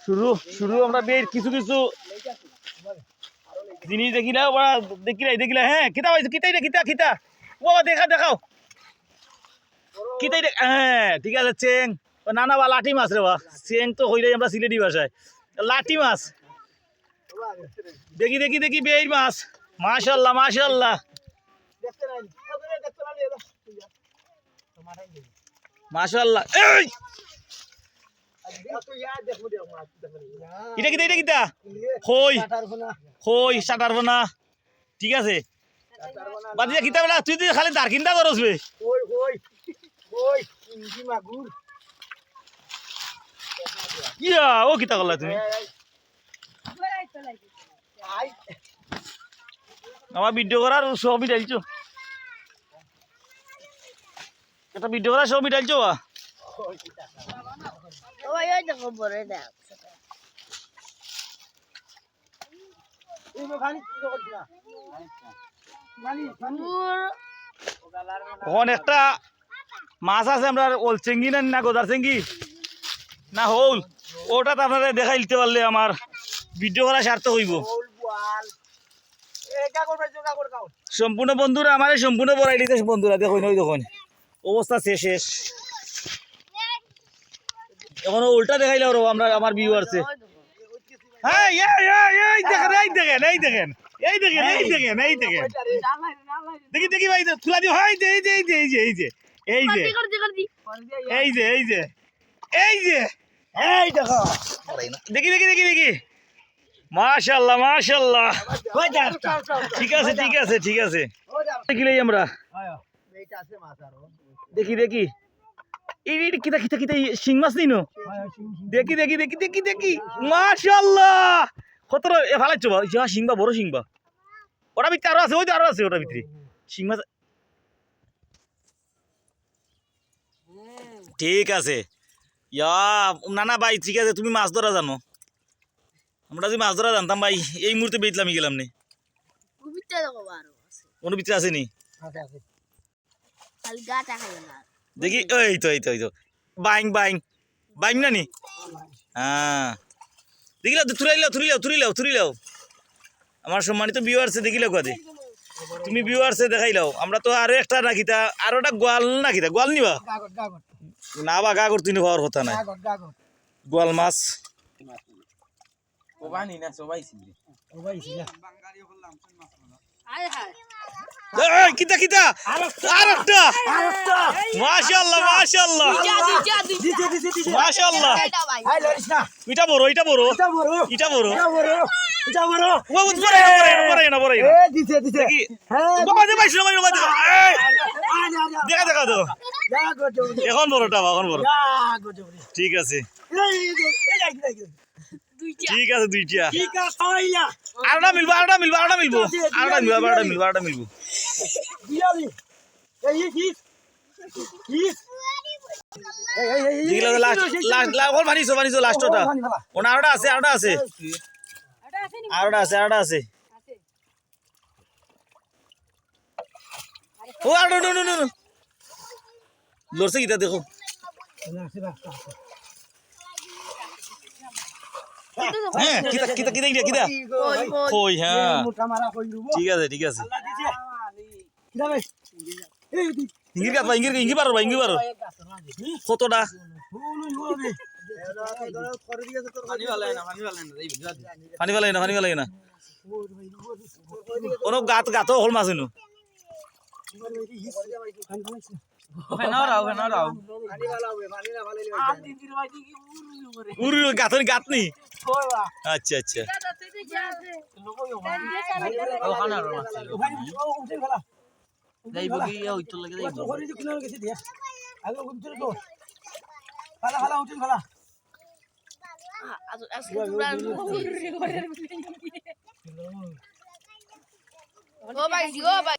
শুরু শুরু আমরা বের কিছু কিছু জিনিস দেখিলা ওরা দেখিলাই দেখিলা হ্যাঁ কিতা পাইছো? কিতাই কিতা কিতা? ও বাবা, দেখা দেখাও। কিতাই হ্যাঁ ঠিক আছে চেং। না না বা লাঠি মাছ রে বা। চেং তো হইলাই আমরা সিলেটি ভাষায়। লাঠি মাছ। দেখি দেখি দেখি বের মাছ। মাশাল্লাহ মাশাল্লাহ। মাশাল্লাহ এই! এটা কিতা এটা কিতা? কই কই সাটার না ঠিক আছে। বাদ কিতা বেলা তুই খালি দারকিনটা করস বে। ইয়া ও কিতা করলা তুমি? আমার ভিডিও করার সবই ডালছো একটা ভিডিও করার সবই ডালছো বা? দেখ ওখান একটা মাছ আছে ওল না না গোদার না, হল। ওটা তো আপনারা দেখাই দিতে পারলে আমার ভিডিও করা সার্থক হইব। সম্পূর্ণ বন্ধুরা আমার সম্পূর্ণ বড়াই দিতে বন্ধুরা, দেখুন, ওই দেখুন। অবস্থা শেষ শেষ এখন উল্টা দেখাইলে আরও আমরা আমার ভিউ আছে হ্যাঁ এই, এই, এই দেখেন এই দেখেন এই দেখেন এই দেখেন এই দেখেন এই দেখেন। দেখি দেখি ভাই তুলা দিও। এই যে এই যে এই যে এই যে এই যে করদি করদি এই যে এই যে এই যে এই দেখো। দেখি দেখি দেখি দেখি। মাশাল্লাহ মাশাল্লাহ। ঠিক আছে ঠিক আছে ঠিক আছে। দেখিলেই আমরা। দেখি দেখি। কিতা কিতা কিতা শিং মাছ নিনো? দেখি দেখি দেখি দেখি দেখি। মাশাল্লাহ কতটা এ বা যা শিংবা বড় শিংবা ওটা ভিতরে আরও আছে ওই আরও আছে ওটার ভিতরে। শিং মাছ ঠিক আছে। ইয়া না না ভাই ঠিক আছে তুমি মাছ ধরা জানো। আমরা যদি মাছ ধরা জানতাম ভাই এই মুহূর্তে বেতলাম গেলাম নি। আছে। কোনো ভিতরে আসেনি? খালি গাটা খাবে না। দেখি এই তো এই তো এই তো। Buying buying. বাইং না নি? হ্যাঁ। দেখিলাও তো তুলিলাও তুলিলাও তুলিলাও তুলিলাও আমার সম্মানিত ভিউয়ার্সে দেখিলাও কাদে তুমি ভিউয়ার্সে দেখাইলাও আমরা তো আরও একটা রাখিতা আরও একটা গোয়াল নাকিতা গোয়াল নিবা? না বা গা করতে হওয়ার কথা নাই। গোয়াল মাছ। আয় হায়। এই কিতা কিতা আরেকটা মাশাআল্লাহ মাশাআল্লাহ যা দি যা এটা ভাই এটা বড় এটা বড় এটা বড় ও উপরে পরে না পরে না দেখি বাবা দে পাইছো বাবা বাবা এই দেখা দেখা তো এখন বড়টা এখন বড় ঠিক আছে দুইটা ঠিক আছে দুইটা আরটা মিলবো আরটা মিলবো আরটা মিলবো আরটা মিলবো আরটা মিলবো আরটা মিলবো আরটা আছে আরটা আছে এটা আছে নি আরটা আছে আরটা আছে আছে ও আরটা নো নো নো নো লড়ছে কিটা দেখো হ্যাঁ কই হ্যাঁ। ঠিক আছে ঠিক আছে। ইঙ্গির কাটবা ইঙ্গির ইঙ্গি পারো বা ইঙ্গি পারো কতটা পানি পেলাই না পানি পেলাই না কোনো গাত গাতো হল মাছ উড়ি গাত নি আচ্ছা আচ্ছা। আজকে ও ভাই ও ভাই।